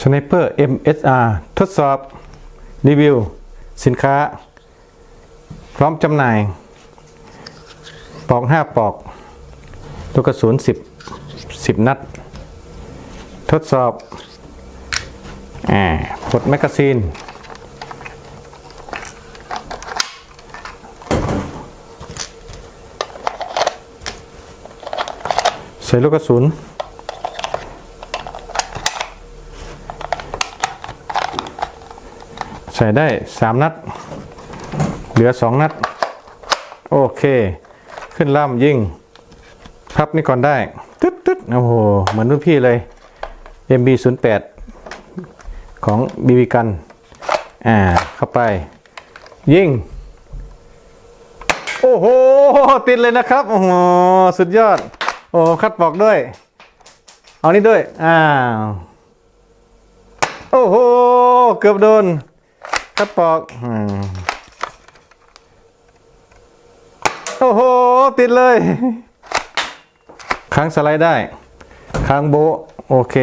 สไนเปอร์ MSR ทดสอบ รีวิว สินค้า พร้อมจำหน่าย ปอก 5 ปอกลูกกระสุน 10 10 นัด ทดสอบอ่าปลดแมกกาซีน ใส่ลูกกระสุน ใส่ได้ 3 นัด เหลือ 2 นัด โอเค ขึ้นล่ำยิงพับนี่ก่อนได้ ตึ๊ดตึ๊ดโอ้โห เหมือนรุ่นพี่เลย MB 0 8 ของ BB กัน อ่า เข้าไป ยิง โอ้โห ติดเลยนะครับ โอ้โห สุดยอด โอ้คัดปอกด้วย เอานี่ด้วย อ้าว โอ้โห เกือบโดน กระปอกอืมโอ้โห ติดเลย ค้างสไลด์ได้ ค้างโบ โอเค